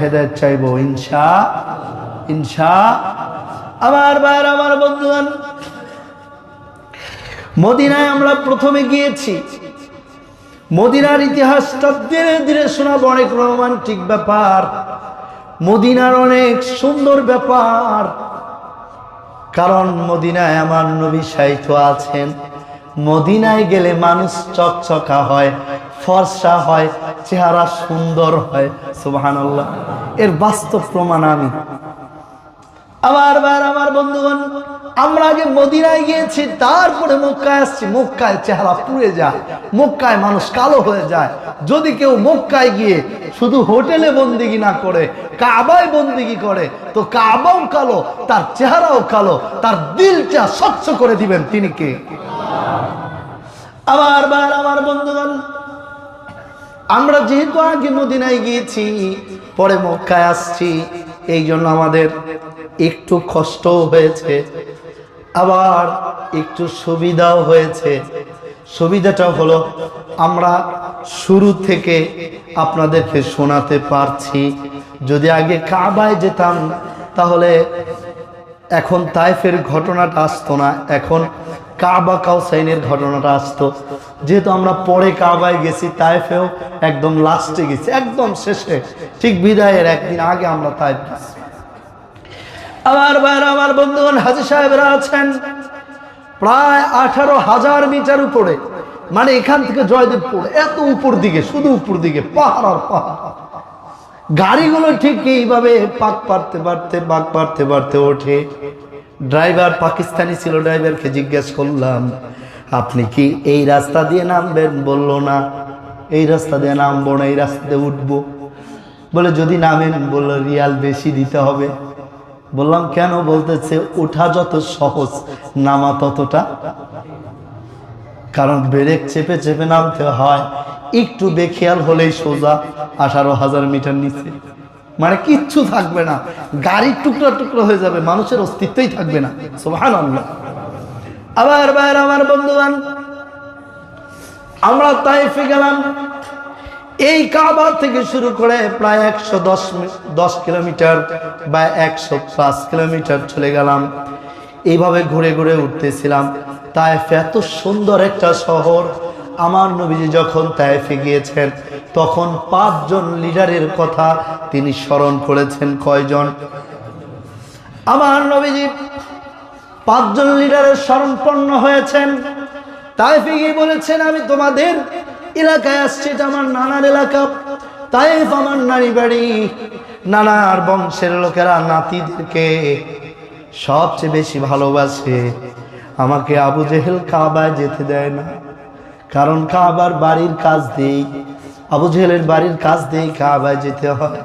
হেদায়ত চাইব, ইনশা ইনশা আমার ভাইয়ের আমার বন্ধুগণ, মদিনায় আমরা প্রথমে গিয়েছি। মদিনার ইতিহাসটা ধীরে ধীরে শোনাবো, অনেক রোমান্টিক ব্যাপার। মদিনার অনেক সুন্দর ব্যাপার। কারণ মদিনায় আমার নবী সাহিত্য আছেন। মদিনায় গেলে মানুষ চকচকা হয়। ফর্সা হয়, চেহারা সুন্দর হয় সুবাহান এর বাস্তব প্রমাণ আমি। আবার বার আমার বন্ধুগণ, আমরা আগে মদিনায় গিয়েছি, তারপরে মক্কায় আসছি। মক্কায় চেহারা পুড়ে যায়, মক্কায় মানুষ কালো হয়ে যায়। যদি কেউ মক্কায় গিয়ে শুধু হোটেলে বন্দিগি না করে, কাবায় বন্দিগি করে, তো কাবাও কালো, তার চেহারাও কালো, তার দিলটা স্বচ্ছ করে দিবেন তিনি কে? আবার বার আমার বন্ধুগণ আমরা যেহেতু আগে মদিনায় গিয়েছি, পরে মক্কায় আসছি, এই জন্য আমাদের একটু কষ্টও হয়েছে, আবার একটু সুবিধাও হয়েছে। সুবিধাটা হলো আমরা শুরু থেকে আপনাদেরকে শোনাতে পারছি। যদি আগে কাবায় যেতাম, তাহলে এখন তাইফের ঘটনাটা আসতো না, এখন কাবা কাউসাইনের ঘটনাটা আসতো। যেহেতু আমরা পরে কাবায় গেছি, তাইফেও একদম লাস্টে গেছি, একদম শেষে। ঠিক বিদায়ের একদিন আগে আমরা তাইফ গেছি। আমার ভাইয়ের, আমার বন্ধুগণ, হাজি সাহেবরা আছেন প্রায় আঠারো হাজার মিটার উপরে। মানে এখান থেকে জয়দেবপুর, এত উপর দিকে, শুধু উপর দিকে, পাহাড় আর পাহাড়। গাড়িগুলো ঠিক এইভাবে পাক পারতে পারতে, পাক পারতে পারতে ওঠে। ড্রাইভার পাকিস্তানি ছিল ড্রাইভারকে জিজ্ঞেস করলাম, আপনি কি এই রাস্তা দিয়ে নামবেন? বলল, না, এই রাস্তা দিয়ে নামবো না, এই রাস্তা দিয়ে উঠবো। বলে, যদি নামেন, বলল, রিয়াল বেশি দিতে হবে। বললাম, কেন? বলতেছে, ওঠা যত সহজ, নামা ততটা। কারণ ব্রেক চেপে চেপে নামতে হয়, একটু বেখেয়াল হলেই সোজা আঠারো হাজার মিটার নিচে। মানে কিচ্ছু থাকবে না। গাড়ির টুকরো টুকরো হয়ে যাবে, মানুষের অস্তিত্বই থাকবে না। সোহান আবার বাইরে আমার বন্ধুবান আমরা তাইফে গেলাম। এই কাবা থেকে শুরু করে প্রায় একশো দশ দশ কিলোমিটার বা একশো পাঁচ কিলোমিটার চলে গেলাম। এইভাবে ঘুরে ঘুরে উঠতেছিলাম। তাইফ এত সুন্দর একটা শহর। আমার নবীজি যখন তাইফে গিয়েছেন তখন পাঁচজন লিডারের কথা তিনি স্মরণ করেছেন কয়জন? আমার নবীজি পাঁচজন লিডারের স্মরণপন্ন হয়েছেন। তাই গিয়ে বলেছেন, আমি তোমাদের এলাকায় আসছি, এটা আমার নানার এলাকা। তাইফ আমার নারী বাড়ি। নানার বংশের লোকেরা নাতিদেরকে সবচেয়ে বেশি ভালোবাসে। আমাকে আবু জেহেল কাবায় যেতে দেয় না। কারণ কাবার বাড়ির কাজ দিই। আবু জেহেলের বাড়ির কাজ দিয়েই কাবায় যেতে হয়।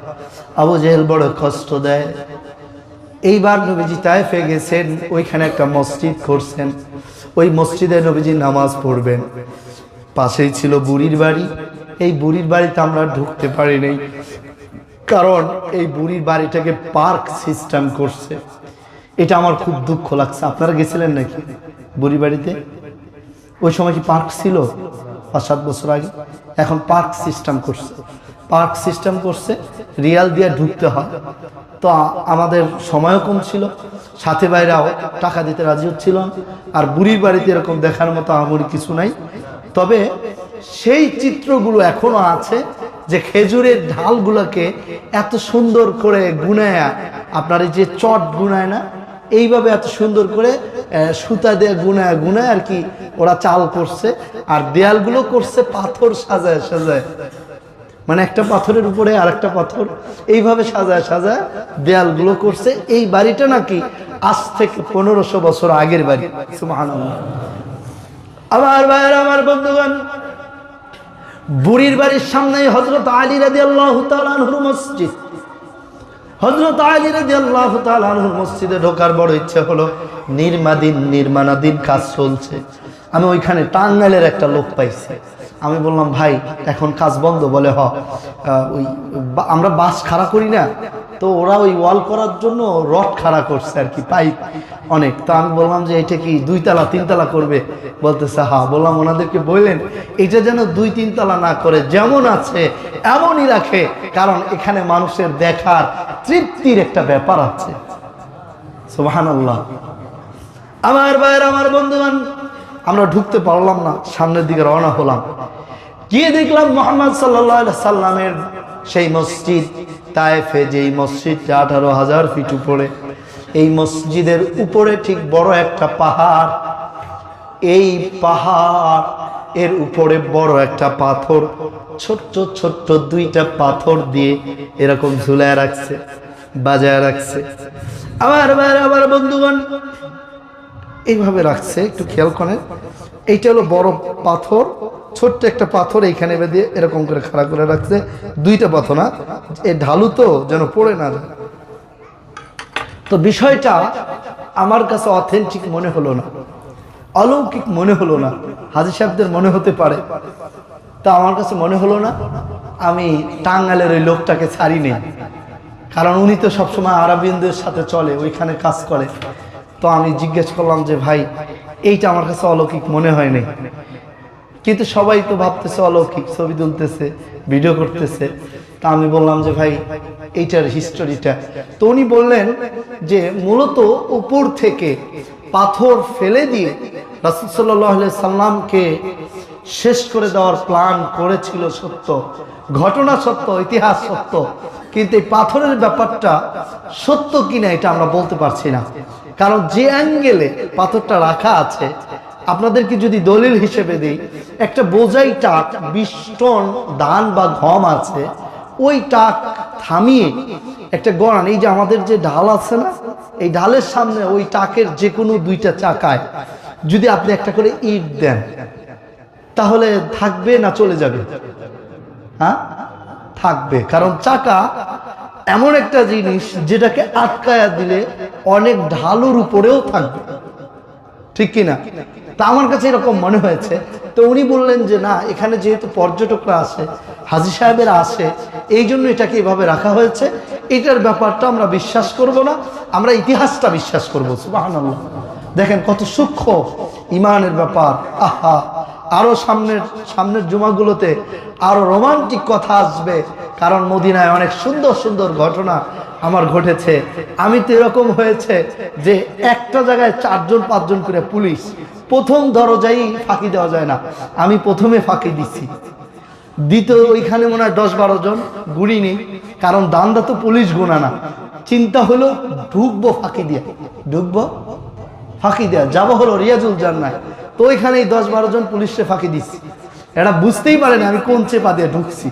আবু জেহেল বড় কষ্ট দেয়। এইবার নবীজি তাইফে গেছেন, ওইখানে একটা মসজিদ করছেন। ওই মসজিদে নবীজি নামাজ পড়বেন। পাশেই ছিল বুড়ির বাড়ি। এই বুড়ির বাড়িতে আমরা ঢুকতে পারি নাই। কারণ এই বুড়ির বাড়িটাকে পার্ক সিস্টেম করছে। এটা আমার খুব দুঃখ লাগছে। আপনারা গেছিলেন নাকি বুড়ি বাড়িতে? ওই সময় কি পার্ক ছিল? পাঁচ সাত বছর আগে। এখন পার্ক সিস্টেম করছে। পার্ক সিস্টেম করছে, রিয়াল দিয়ে ঢুকতে হয়। তো আমাদের সময়ও কম ছিল, সাথে বাইরাও টাকা দিতে রাজি হচ্ছিল আর বুড়ির বাড়িতে এরকম দেখার মতো আমার কিছু নাই। তবে সেই চিত্রগুলো এখনও আছে যে খেজুরের ঢালগুলোকে এত সুন্দর করে গুনায়, আপনার এই যে চট গুনায় না এইভাবে এত সুন্দর করে সুতা দিয়ে গুনায় গুনায় আর কি ওরা চাল করছে। আর দেয়ালগুলো করছে পাথর সাজায় সাজায়। মানে একটা পাথরের উপরে আরেকটা পাথর এইভাবে সাজায় সাজায় দেয়ালগুলো করছে। এই বাড়িটা নাকি আজ থেকে পনেরোশো বছর আগের বাড়ি। আমার ভাইয়ের, আমার বন্ধুগণ, বুড়ির বাড়ির সামনেই হজরত আলী রাজি আল্লাহ মসজিদ। হজরত আলী রাজি আল্লাহ মসজিদে ঢোকার বড় ইচ্ছে হলো নির্মাদিন নির্মাণাধীন কাজ চলছে। আমি ওইখানে টাঙ্গাইলের একটা লোক পাইছি। আমি বললাম, ভাই, এখন কাজ বন্ধ। বলে, হ। ওই আমরা বাস খাড়া করি না, তো ওরা ওই ওয়াল করার জন্য রড খাড়া করছে আর কি, পাইপ অনেক। তো আমি বললাম যে, এটা কি দুই তালা, তিন তালা করবে? বলতেছে, হা। বললাম, ওনাদেরকে বললেন, এটা যেন দুই, তিন তালা না করে, যেমন আছে, এমনই রাখে। কারণ এখানে মানুষের দেখার তৃপ্তির একটা ব্যাপার আছে। আল্লাহ আমার ভাইয়ের, আমার বন্ধুবান আমরা ঢুকতে পারলাম না, সামনের দিকে রওনা হলাম। গিয়ে দেখলাম মোহাম্মদ সাল্লাহ সাল্লামের সেই মসজিদ তায়েফে যেই মসজিদটা আঠারো হাজার ফিট উপরে, এই মসজিদের উপরে ঠিক বড় একটা পাহাড়। এই পাহাড় এর উপরে বড় একটা পাথর, ছোট্ট ছোট্ট দুইটা পাথর দিয়ে এরকম ঝুলায় রাখছে, বাজায় রাখছে। আবার আবার আবার বন্ধুগণ এইভাবে রাখছে, একটু খেয়াল করেন। এইটা হলো বড় পাথর, ছোট্ট একটা পাথর এইখানে বেঁধে এরকম করে খাড়া করে রাখছে। দুইটা পাথর না, এ ঢালু তো যেন পড়ে না তো বিষয়টা আমার কাছে অথেন্টিক মনে হলো না, অলৌকিক মনে হলো না, হাজি সাহেবদের মনে হতে পারে। তা আমার কাছে মনে হলো না, আমি টাঙ্গালের ওই লোকটাকে ছাড়ি নেই কারণ উনি তো সবসময় আরবিনদের সাথে চলে, ওইখানে কাজ করে। তো আমি জিজ্ঞেস করলাম যে, ভাই, এইটা আমার কাছে অলৌকিক মনে হয় নাই। কিন্তু সবাই তো ভাবতেছে অলৌকিক, ছবি তুলতেছে, ভিডিও করতেছে। তা আমি বললাম যে, ভাই, এইটার হিস্টোরিটা তো উনি বললেন যে, মূলত উপর থেকে পাথর ফেলে দিয়ে রাসুলসাল্লাহ সাল্লামকে শেষ করে দেওয়ার প্ল্যান করেছিল সত্য। ঘটনা সত্য, ইতিহাস সত্য, কিন্তু এই পাথরের ব্যাপারটা সত্য কিনা এটা আমরা বলতে পারছি না। কারণ যে অ্যাঙ্গেলে পাথরটা রাখা আছে, আপনাদেরকে যদি দলিল হিসেবে দিই, একটা বোঝাই টাক বিশ টন ধান বা গম আছে, ওই টাক থামিয়ে একটা গড়ান, এই যে আমাদের যে ঢাল আছে না, এই ঢালের সামনে ওই টাকের যে কোনো দুইটা চাকায় যদি আপনি একটা করে ইট দেন, তাহলে থাকবে না চলে যাবে? হ্যাঁ? থাকবে, কারণ চাকা এমন একটা জিনিস যেটাকে আটকায়া দিলে অনেক ঢালুর উপরেও থাকবে। ঠিক কিনা তা আমার কাছে এরকম মনে হয়েছে। তো উনি বললেন যে, না, এখানে যেহেতু পর্যটকরা আসে, হাজি সাহেবেরা আসে, এই জন্য এটাকে এভাবে রাখা হয়েছে। এটার ব্যাপারটা আমরা বিশ্বাস করব না, আমরা ইতিহাসটা বিশ্বাস করব। সুবহানাল্লাহ। দেখেন কত সূক্ষ্ম ইমানের ব্যাপার। আহা, আরও সামনের সামনের জুমাগুলোতে আরও রোমান্টিক কথা আসবে। কারণ মদিনায় অনেক সুন্দর সুন্দর ঘটনা আমার ঘটেছে। আমি তো এরকম হয়েছে যে একটা জায়গায় চারজন, পাঁচজন করে পুলিশ। প্রথম দরজাই ফাঁকি দেওয়া যায় না। আমি প্রথমে ফাঁকি দিচ্ছি দ্বিতীয় ওইখানে মনে হয় দশ বারো জন গুড়ি নেই। কারণ দান্দা তো পুলিশ গোনা না। চিন্তা হলো, ঢুকবো ফাঁকি দিয়ে। ঢুকবো ফাঁকি দেওয়া যাব হলো রিয়াজুল জান্নায়। তো ওইখানেই দশ বারো জন পুলিশে ফাঁকি দিচ্ছি এরা বুঝতেই পারে না আমি কোন চেপা দিয়ে ঢুকছি।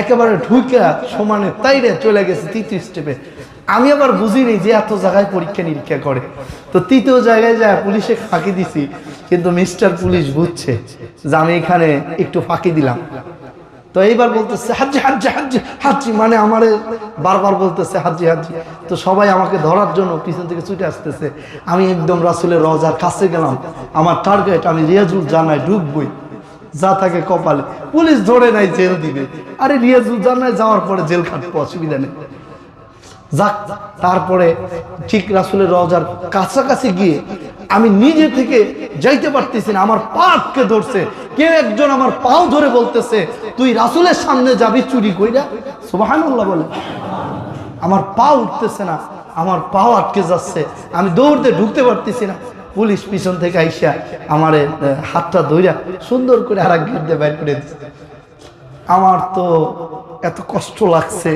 একেবারে ঢুকে সমানে তাইরে চলে গেছে তৃতীয় স্টেপে আমি আবার বুঝিনি যে এত জায়গায় পরীক্ষা নিরীক্ষা করে। তো তৃতীয় জায়গায় যায় পুলিশে ফাঁকি দিছি, কিন্তু মিস্টার পুলিশ বুঝছে যে আমি এখানে একটু ফাঁকি দিলাম। তো এইবার বলতেছে হাজি হাজি হাজি হাজি মানে আমারে বারবার বলতেছে হাজি হাজি তো সবাই আমাকে ধরার জন্য পিছন থেকে ছুটে আসতেছে। আমি একদম রাসুলের রজার কাছে গেলাম। আমার টার্গেট আমি রিয়াজুল জানাই ঢুকবই যা থাকে কপালে। পুলিশ ধরে নাই, জেল দিবে। আরে রিয়াজুল জানায় যাওয়ার পরে জেল খাটবো, অসুবিধা নেই। যাক, তারপরে ঠিক রাসুলের রজার কাছাকাছি গিয়ে আমি নিজে থেকে যাইতে পারতেছি না, আমার পাকে ধরছে। কেউ একজন আমার পাও ধরে বলতেছে, তুই রাসুলের সামনে যাবি চুরি কইরা? সুবাহান্লাহ বলে। আমার পা উঠতেছে না, আমার পাও আটকে যাচ্ছে। আমি দৌড়তে ঢুকতে পারতেছি না। পুলিশ পিছন থেকে আইসা আমার হাতটা ধইরা সুন্দর করে আর এক দিয়ে বাইর করে দিচ্ছে আমার তো এত কষ্ট লাগছে,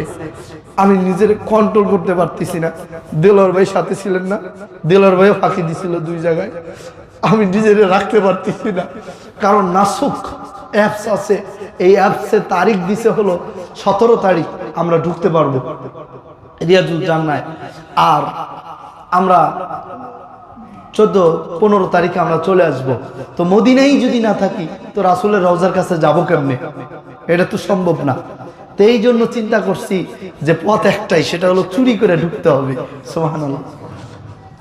আমি নিজের কন্ট্রোল করতে পারতেছি না। দেলোয়ার ভাই সাথে ছিলেন না, দেলোয়ার ভাইও ফাঁকি দিছিল দুই জায়গায়। আমি নিজের রাখতে পারতেছি না। কারণ নাসুক অ্যাপস আছে, এই অ্যাপসে তারিখ দিছে হলো সতেরো তারিখ, আমরা ঢুকতে পারব। রিয়াজুল জান্নায়। আর আমরা চোদ্দ, পনেরো তারিখে আমরা চলে আসব। তো মদিনাই যদি না থাকি, তো রাসুলের রওজার কাছে যাব কেমনে? এটা তো সম্ভব না। তো এই জন্য চিন্তা করছি যে পথ একটাই, সেটা হলো চুরি করে ঢুকতে হবে। সোহান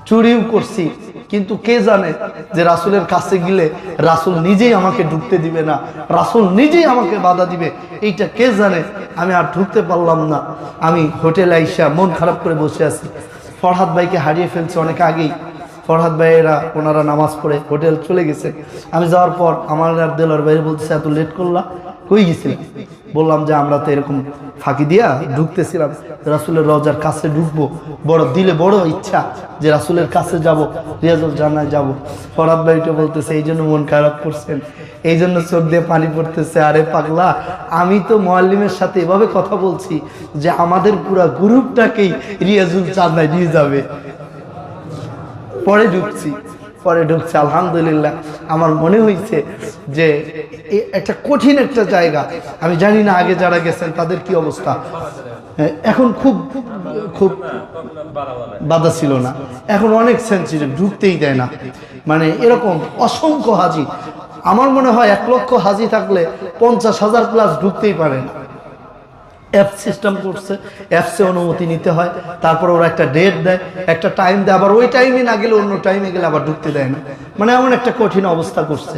চুরিও করছি, কিন্তু কে জানে যে রাসুলের কাছে গেলে রাসুল নিজেই আমাকে ঢুকতে দিবে না, রাসুল নিজেই আমাকে বাধা দিবে। এইটা কে জানে? আমি আর ঢুকতে পারলাম না। আমি হোটেলে আইসা মন খারাপ করে বসে আছি। ফরহাদ ভাইকে হারিয়ে ফেলছে অনেক আগেই। ফরহাদ ভাইয়েরা, ওনারা নামাজ পড়ে হোটেল চলে গেছে। আমি যাওয়ার পর আমার আর দেলার বাইরে বলতেছে, এত লেট করলা, কই গেছিলাম বললাম যে, আমরা তো এরকম ফাঁকি দিয়া ঢুকতেছিলাম, রাসুলের রজার কাছে ঢুকবো, বড় দিলে বড় ইচ্ছা যে রাসুলের কাছে যাব, রিয়াজুল জানায় যাব। ফরাদ ভাইটা বলতেছে, এই জন্য মন খারাপ করছেন, এই জন্য চোখ দিয়ে পানি পড়তেছে, আরে পাগলা, আমি তো মোয়াল্লিমের সাথে এভাবে কথা বলছি যে আমাদের পুরা গ্রুপটাকেই রিয়াজুল চান্দায় নিয়ে যাবে। পরে ঢুকছি পরে ঢুকছে আলহামদুলিল্লাহ। আমার মনে হয়েছে যে একটা কঠিন একটা জায়গা। আমি জানি না আগে যারা গেছেন তাদের কি অবস্থা। এখন খুব খুব বাধা ছিল না। এখন অনেক সেন্সিটিভ ঢুকতেই দেয় না। মানে এরকম অসংখ্য হাজি। আমার মনে হয় এক লক্ষ হাজি থাকলে পঞ্চাশ হাজার প্লাস ঢুকতেই পারে না। অ্যাপ সিস্টেম করছে, অ্যাপসে অনুমতি নিতে হয়, তারপর ওরা একটা ডেট দেয়, একটা টাইম দেয়, আবার ওই টাইমে না গেলে অন্য টাইমে গেলে আবার ঢুকতে দেয় না। মানে এমন একটা কঠিন অবস্থা করছে।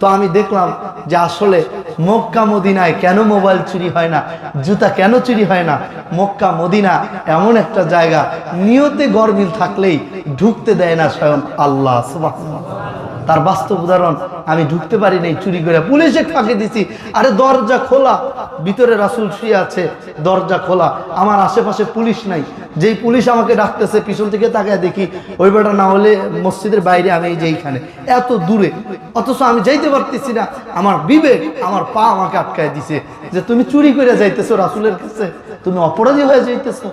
তো আমি দেখলাম যে আসলে মক্কা, মদিনায় কেন মোবাইল চুরি হয় না, জুতা কেন চুরি হয় না? মক্কা, মদিনা এমন একটা জায়গা, নিয়তে গরমিল থাকলেই ঢুকতে দেয় না স্বয়ং আল্লাহ, সুবহানাল্লাহ। তার বাস্তব উদাহরণ, আমি ঢুকতে পারি নাই, চুরি করে পুলিশে ফাঁকে দিছি। আরে দরজা খোলা, ভিতরে রাসুল শুয়ে আছে, দরজা খোলা। আমার আশেপাশে পুলিশ নাই। যেই পুলিশ আমাকে ডাকতেছে, পিছন থেকে তাকায় দেখি, ওই বেটা না হলে মসজিদের বাইরে আমি এই যে এইখানে। এত দূরে। অথচ আমি যাইতে পারতেছি না। আমার বিবেক, আমার পা আমাকে আটকায় দিছে যে তুমি চুরি করে যাইতেছো রাসুলের কাছে। তুমি অপরাধী হয়ে যাইতেছো।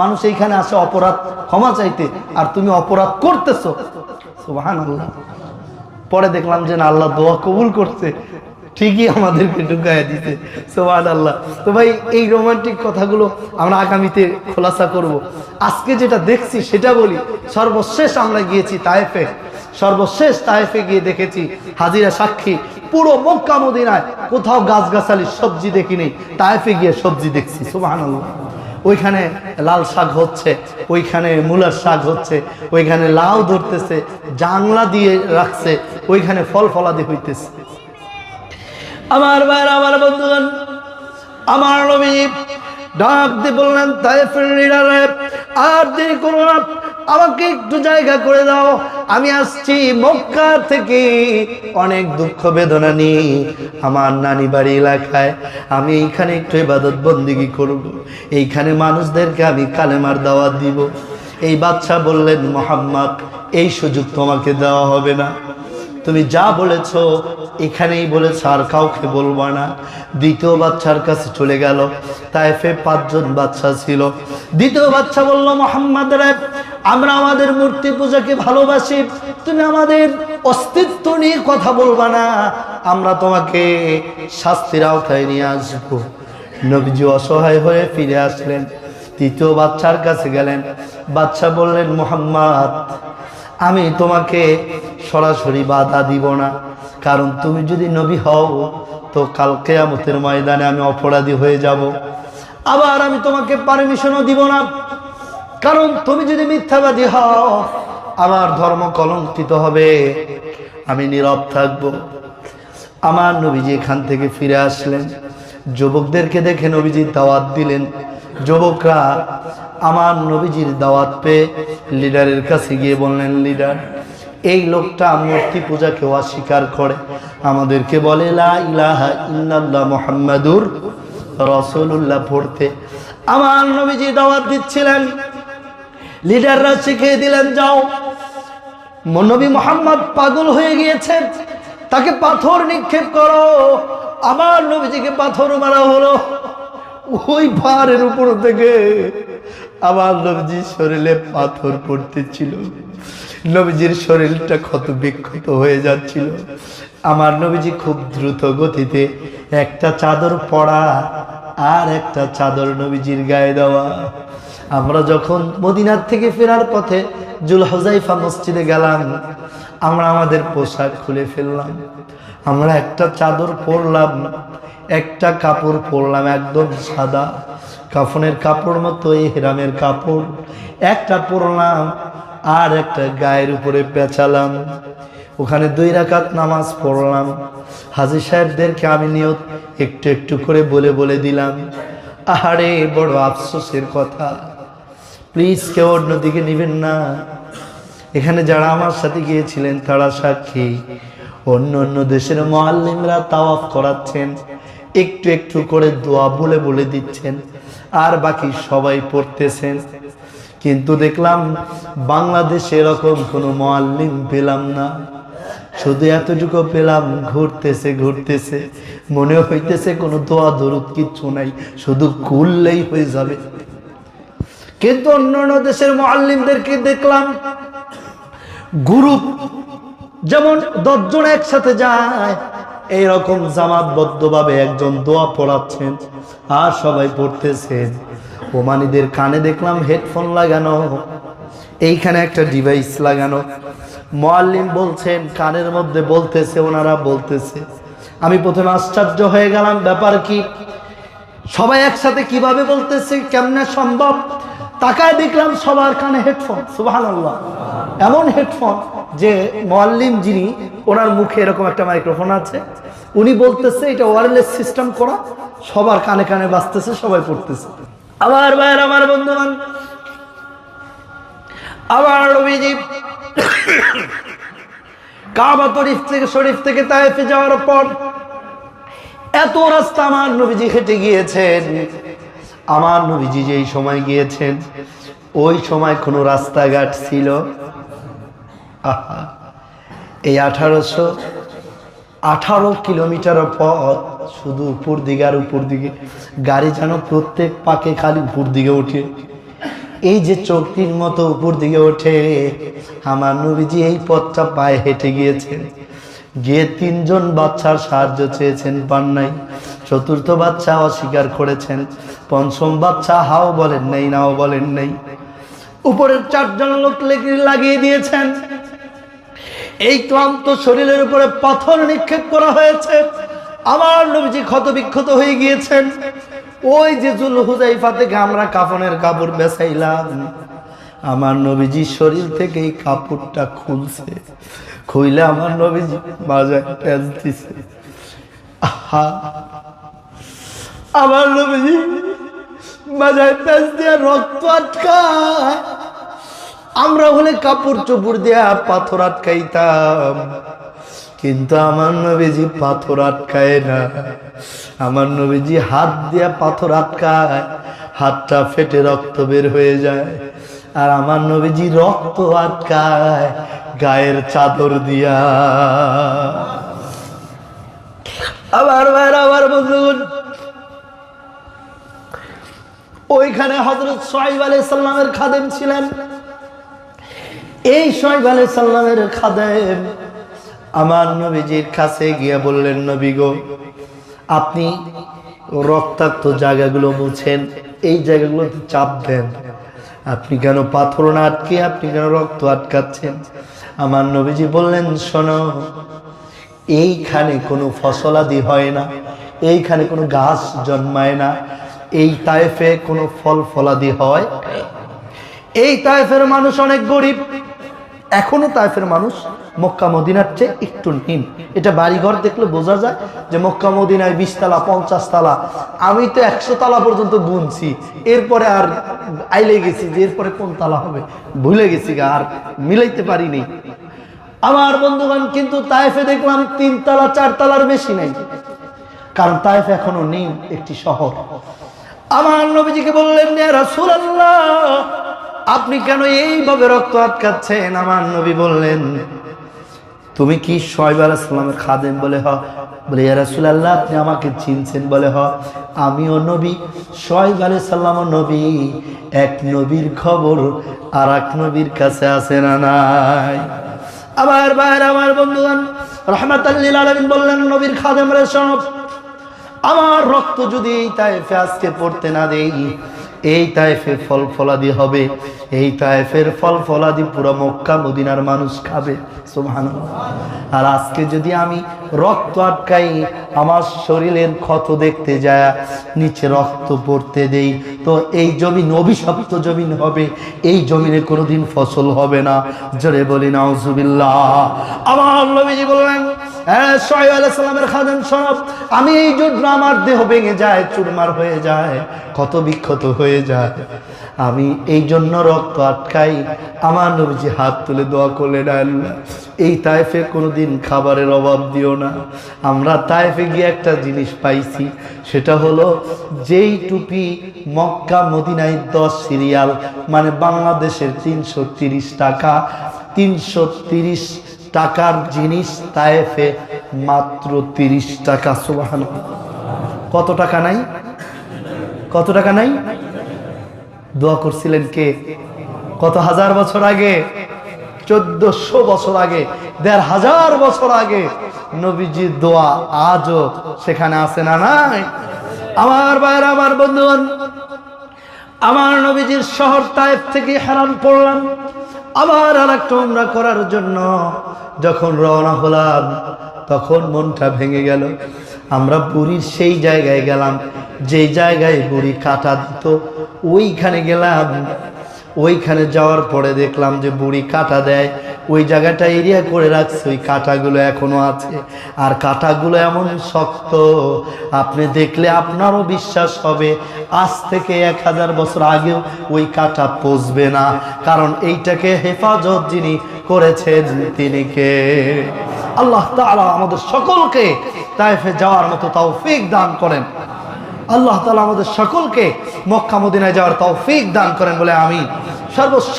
মানুষ এইখানে আসে অপরাধ ক্ষমা চাইতে, আর তুমি অপরাধ করতেছো। সুবহানাল্লাহ। পরে দেখলাম যে না, আল্লাহ দোয়া কবুল করছে। ঠিকই আমাদেরকে ঢুকাইয়া দিতে সোহান আল্লাহ তো ভাই, এই রোমান্টিক কথাগুলো আমরা আগামীতে খোলাসা করব। আজকে যেটা দেখছি সেটা বলি, সর্বশেষ আমরা গিয়েছি তায়েফে। সর্বশেষ তায়েফে গিয়ে দেখেছি হাজিরা সাক্ষী, পুরো মক্কা মদিনায় কোথাও গাছগাছালি সবজি দেখি নেই। তায়েফে গিয়ে সবজি দেখছি সোহান আল্লাহ ওইখানে লাল শাক হচ্ছে, ওইখানে মূলার শাক হচ্ছে, ওইখানে লাউ ধরতেছে, জাংলা দিয়ে রাখছে, ওইখানে ফল ফলাদি হইতেছে। আমার বার আমার বন্ধুগণ, আমার ডাক দিয়ে বললেন লিডারে আর দেরি করো না। আমাকে একটু জায়গা করে দাও। আমি আসছি মক্কা থেকে। অনেক দুঃখ বেদনা নিয়ে আমার নানি বাড়ি এলাকায়। আমি এইখানে একটু ইবাদত বন্দিগি করব। এইখানে মানুষদেরকে আমি কালেমার দাওয়াত দিব। এই বাচ্চা বললেন, মোহাম্মদ, এই সুযোগ তোমাকে দেওয়া হবে না। তুমি যা বলেছ, এখানেই বলেছ, আর কাউকে বলব না। দ্বিতীয় বাচ্চার কাছে চলে গেল। তাইফে পাঁচজন বাচ্চা ছিল। দ্বিতীয় বাচ্চা বলল, মোহাম্মদ রায় আমরা আমাদের মূর্তি পূজাকে ভালোবাসি। তুমি আমাদের অস্তিত্ব নিয়ে কথা বলবা না। আমরা তোমাকে শাস্তির আওতায় নিয়ে আসব। নবীজি অসহায় হয়ে ফিরে আসলেন। তৃতীয় বাচ্চার কাছে গেলেন। বাচ্চা বললেন, মোহাম্মদ আমি তোমাকে সরাসরি বাধা দিব না। কারণ তুমি যদি নবী হও, তো কালকে কেয়ামতের ময়দানে আমি অপরাধী হয়ে যাব। আবার আমি তোমাকে পারমিশনও দিব না। কারণ তুমি যদি মিথ্যাবাদী হও, আমার ধর্ম কলঙ্কিত হবে। আমি নীরব থাকব। আমার নবীজি এখান থেকে ফিরে আসলেন। যুবকদেরকে দেখে নবীজি দাওয়াত দিলেন। যুবকরা আমার নবীজির দাওয়াত পেয়ে লিডারের কাছে গিয়ে বললেন, লিডার, এই লোকটা মূর্তি পূজাকে অস্বীকার করে। আমাদেরকে বলে ইলাহা মুহাম্মাদুর রাসূলুল্লাহ পড়তে। আমার নবীজি দাওয়াত দিচ্ছিলেন। লিডাররা শিখিয়ে দিলেন, যাও। নবী মোহাম্মদ পাগল হয়ে গিয়েছে। তাকে পাথর নিক্ষেপ করো। আমার নবীজিকে পাথর মারা হলো। ওই পাহাড়ের উপর থেকে আমার নবীজির শরীরে পাথর পড়তেছিল। নবীজির শরীরটা ক্ষত বিক্ষত হয়ে যাচ্ছিল। আমার নবীজি খুব দ্রুত গতিতে একটা চাদর পরা আর একটা চাদর নবীজির গায়ে দেওয়া। আমরা যখন মদিনার থেকে ফেরার পথে জুল হজাইফা মসজিদে গেলাম, আমরা আমাদের পোশাক খুলে ফেললাম। আমরা একটা চাদর পরলাম, একটা কাপড় পরলাম, একদম সাদা। কাফনের কাপড় মতো এই হেরামের কাপড়। একটা পরলাম, আর একটা গায়ের উপরে পেঁচালাম। ওখানে দুই রাকাত নামাজ পড়লাম। হাজি সাহেবদেরকে আমি নিয়ত একটু একটু করে বলে বলে দিলাম, আহারে, বড় আফসোসের কথা। প্লিজ কেউ অন্যদিকে নেবেন না। এখানে যারা আমার সাথে গিয়েছিলেন, তারা সাক্ষী। অন্য অন্য দেশের মোয়াল্লিমরা তাওয়াফ করাচ্ছেন, একটু একটু করে দোয়া বলে বলে দিচ্ছেন, আর বাকি সবাই পড়তেছেন। কিন্তু দেখলাম বাংলাদেশে এরকম কোনো মোয়াল্লিম পেলাম না। শুধু এতটুকু পেলাম, ঘুরতেছে ঘুরতেছে, মনে হইতেছে কোনো দোয়া দরুদ কিচ্ছু নাই, শুধু কুললেই হয়ে যাবে। কিন্তু অন্য অন্য দেশের মোয়াল্লিমদেরকে দেখলাম, গ্রুপ যেমন দশজন একসাথে যায়, এইরকম জামাতবদ্ধভাবে একজন দোয়া পড়াচ্ছেন আর সবাই পড়তেছেন। ওমানিদের কানে দেখলাম হেডফোন লাগানো, এইখানে একটা ডিভাইস লাগানো। মোয়াল্লিম বলছেন, কানের মধ্যে বলতেছে, ওনারা বলতেছে। আমি প্রথমে আশ্চর্য হয়ে গেলাম, ব্যাপার কি? সবাই একসাথে কীভাবে বলতেছে, কেমনে সম্ভব? তাকায় দেখলাম সবার কানে হেডফোন আল্লাহ এমন হেডফোন যে মোয়াল্লিম যিনি, ওনার মুখে এরকম একটা মাইক্রোফোন আছে। উনি বলতেছে, এটা ওয়ারলেস সিস্টেম করা, সবার কানে কানে বাজতেছে, সবাই পড়তেছে। আমার ভাইয়ের, আমার বন্ধুবান আবার রবিজি কাবা শরীফ থেকে শরীফ থেকে তাইফে যাওয়ার পর এত রাস্তা আমার নবীজি হেঁটে গিয়েছেন। আমার নবীজি যেই সময় গিয়েছেন, ওই সময় কোনো রাস্তাঘাট ছিল। এই আঠারোশো আঠারো কিলোমিটার পথ শুধু উপর দিকে আর উপর দিকে। গাড়ি যেন প্রত্যেক পাকে খালি উপর দিকে ওঠে। এই যে চোখটির মতো উপর দিকে ওঠে, আমার নবীজি এই পথটা পায়ে হেঁটে গিয়েছেন। গিয়ে তিনজন বাচ্চার সাহায্য চেয়েছেন, পান নাই। চতুর্থ বাচ্চা অস্বীকার করেছেন। পঞ্চম বাচ্চা হাও বলেন নাই, নাও বলেন নাই। উপরের চারজন লোক লেগে লাগিয়ে দিয়েছেন। এই ক্লান্ত শরীরের উপরে পাথর নিক্ষেপ করা হয়েছে। আমার নবীজি ক্ষত বিক্ষত হয়ে গিয়েছেন। ওই যে জুল হুজাইফা থেকে আমরা কাফনের কাপড় বেচাইলাম। আমার নবীজি শরীর থেকে এই কাপড়টা খুলছে। খুইলে আমার নবীজি বাজায় প্যাঁচ দিছে। আমার নবীজি বাজায় প্যাঁচ দিয়ে রক্ত আটকায়। আমরা হলে কাপড় চোপড় দিয়া পাথর আটকাইতাম। কিন্তু আমার নবীজি পাথর আটকায় না। আমার নবীজি হাত দিয়া পাথর আটকায়, হাতটা ফেটে রক্ত বের হয়ে যায়। আর আমার নবীজি রক্ত আটকায় গায়ের চাদর দিয়া। আবার ভাইরা আবার বন্ধুগণ ওইখানে হজরত সোহাইব আলাই সাল্লামের খাদেম ছিলেন। এই সোহাইব আলাই সাল্লামের খাদেম আমার নবীজির কাছে গিয়ে বললেন, নবী গো, আপনি রক্তাক্ত জায়গাগুলো মুছেন, এই জায়গাগুলোতে চাপ দেন। আপনি কেন পাথর না আটকে, আপনি কেন রক্ত আটকাচ্ছেন? আমার নবীজি বললেন, শোনো, এইখানে কোনো ফসলাদি হয় না, এইখানে কোনো গাছ জন্মায় না, এই তায়েফে কোনো ফল ফলাদি হয়? এই তায়েফের মানুষ অনেক গরিব। এখনও তায়েফের মানুষ মক্কা মদিনার চেয়ে একটু নিন এটা বাড়িঘর দেখলে বোঝা যায় যে মক্কা মদিনায় বিশ তালা পঞ্চাশ তালা আমি তো একশো তালা পর্যন্ত গুনছি এরপরে আর আইলে গেছি যে এরপরে কোন তালা হবে? ভুলে গেছি গা, আর মিলাইতে পারিনি। আমার বন্ধুগণ কিন্তু তায়েফে দেখলাম তিন তালা চার তালার বেশি নেই। কারণ তায়েফ এখনও নেই একটি শহর। আমার নবীজিকে বললেন আপনি কেন এইভাবে রক্ত আটকাচ্ছেন? আমার নবী বললেন, তুমি কি শোয়েব আলাইসাল্লামের খাদেম বলে হ বলে রাসূলুল্লাহ, আপনি আমাকে চিনছেন বলে হ আমিও নবী শোয়েব আলাইসাল্লামও নবী। এক নবীর খবর আর এক নবীর কাছে আছে না নাই? আমার ভাইয়ের, আমার বন্ধুগণ রহমাতাল্লিল আলামিন বললেন, নবীর খাদেম রে শোনো আমার রক্ত যদি তাই আজকে পড়তে না দেই এই তায়েফে ফল ফলাদি হবে। এই তায়েফের ফল ফলাদি পুরো মক্কা মদিনার মানুষ খাবে। সুবহানাল্লাহ। আর আজকে যদি আমি রক্ত আটকাই, আমার শরীরের ক্ষত দেখতে যায়, নিচে রক্ত পড়তে দেই, তো এই জমিন অভিশপ্ত জমিন হবে। এই জমিনে কোনোদিন ফসল হবে না। জোরে বলি, নাউজুবিল্লাহ। আমার নবীজি বললেন আলাইহিস সালামের খাজান আমি এই জন্য আমার দেহ ভেঙে যায়, চুরমার হয়ে যায়, ক্ষত বিক্ষত হয়ে যায়। আমি এই জন্য রক্ত আটকাই, আমার নবীজি হাত তুলে দোয়া করলেন, আল্লাহ, এই তাইফে কোনোদিন খাবারের অভাব দিও না। আমরা তাইফে গিয়ে একটা জিনিস পাইছি, সেটা হলো যেই টুপি মক্কা, মদিনায় দশ সিরিয়াল মানে বাংলাদেশের তিনশো টাকা, তিনশো টাকার জিনিস তায়েফে মাত্র তিরিশ টাকা সুবাহান কত টাকা নাই? কত টাকা নাই? দোয়া করছিলেন কে? কত হাজার বছর আগে? চোদ্দশো বছর আগে, দেড় হাজার বছর আগে নবীজির দোয়া আজও সেখানে আছে না নাই? আমার বাইরে আমার বন্ধুগণ, আমার নবীজির শহর তাইফ থেকে হারাম পড়লাম। আবার আর একটা করার জন্য যখন রওনা হলাম, তখন মনটা ভেঙে গেল। আমরা বুড়ির সেই জায়গায় গেলাম, যে জায়গায় বুড়ি কাটা দিত, ওইখানে গেলাম। ওইখানে যাওয়ার পরে দেখলাম যে বুড়ি কাটা দেয়। ওই জায়গাটা এরিয়া করে রাখছে, ওই কাঁটাগুলো এখনও আছে। আর কাঁটাগুলো এমন শক্ত, আপনি দেখলে আপনারও বিশ্বাস হবে, আজ থেকে এক হাজার বছর আগেও ওই কাঁটা পচবে না। কারণ এইটাকে হেফাজত যিনি করেছেন তিনি কে? আল্লাহ তালা আমাদের সকলকে তাইফে যাওয়ার মতো তাও তৌফিক দান করেন। আল্লাহ তালা আমাদের সকলকে মক্কা মদিনায় যাওয়ার তৌফিক দান করেন বলে আমি সর্বশেষ